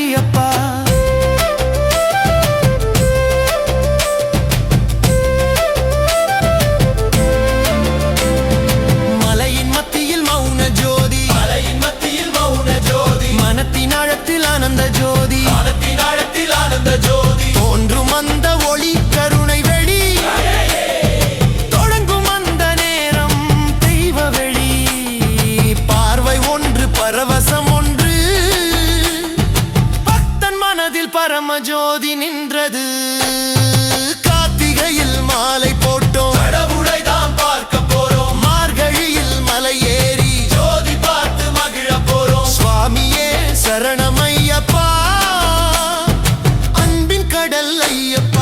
ஐயப்பா. மலையின் மத்தியில் ஜோதி. மலையின் மத்தியில் மௌன ஜோதி. மனத்தின் ஆழத்தில் ஆனந்த ஜோதி. பரமஜோதி நின்றது. கார்த்திகையில் மாலை போட்டோம். கடவுளை தான் பார்க்க போறோம். மார்கழியில் மலை ஏறி ஜோதி பார்த்து மகிழ போறோம். சுவாமியே சரணமையப்பா அன்பின் கடல் ஐயப்பா.